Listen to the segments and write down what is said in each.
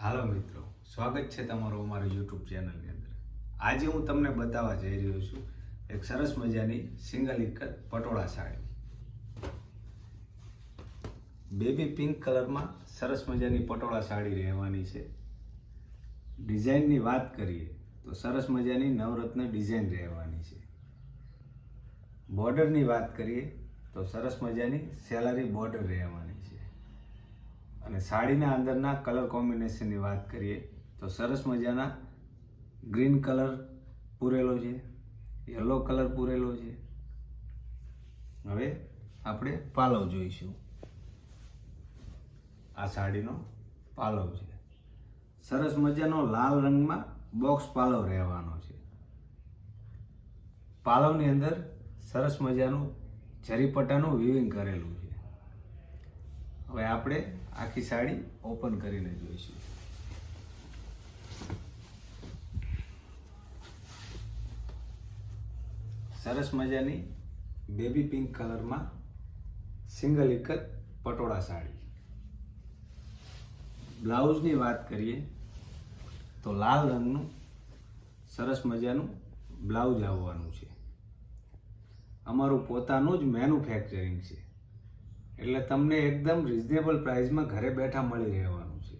હાલો મિત્રો, સ્વાગત છે તમારું અમારું યુટ્યુબ ચેનલની અંદર. આજે હું તમને બતાવવા જઈ રહ્યો છું એક સરસ મજાની સિંગલ એક પટોળા સાડી. બેબી પિંક કલરમાં સરસ મજાની પટોળા સાડી રહેવાની છે. ડિઝાઇનની વાત કરીએ તો સરસ મજાની નવરત્ન ડિઝાઇન રહેવાની છે. બોર્ડરની વાત કરીએ તો સરસ મજાની સેલરી બોર્ડર રહેવાની અને સાડીના અંદરના કલર કોમ્બિનેશનની વાત કરીએ, તો સરસ મજાના ગ્રીન કલર પૂરેલો છે યલો કલર પૂરેલો છે. હવે આપણે પાલવ જોઈશું. આ સાડીનો પાલવ છે. સરસ મજાનો લાલ રંગમાં બોક્સ પાલવ રહેવાનો છે. પાલવની અંદર સરસ મજાનું જરીપટ્ટાનું વિવિંગ કરેલું છે. હવે આપણે આખી સાડી ઓપન કરીને જોઈશું. સરસ મજાની બેબી પિંક કલરમાં સિંગલ એક પટોળા સાડી. બ્લાઉઝની વાત કરીએ તો લાલ રંગનું સરસ મજાનું બ્લાઉઝ આવવાનું છે. અમારું પોતાનું જ મેન્યુફેક્ચરિંગ છે. એટલે તમને એકદમ રિઝનેબલ પ્રાઇસમાં ઘરે બેઠા મળી રહેવાનું છે.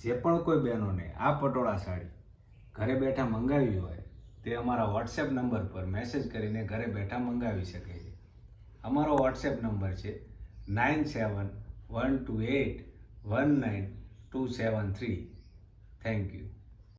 જે પણ કોઈ બહેનોને આ પટોળા સાડી ઘરે બેઠા મંગાવી હોય, તે અમારા વોટ્સએપ નંબર પર મેસેજ કરીને ઘરે બેઠા મંગાવી શકે છે. અમારો વોટ્સએપ નંબર છે nine seven one two eight one nine two seven three thank you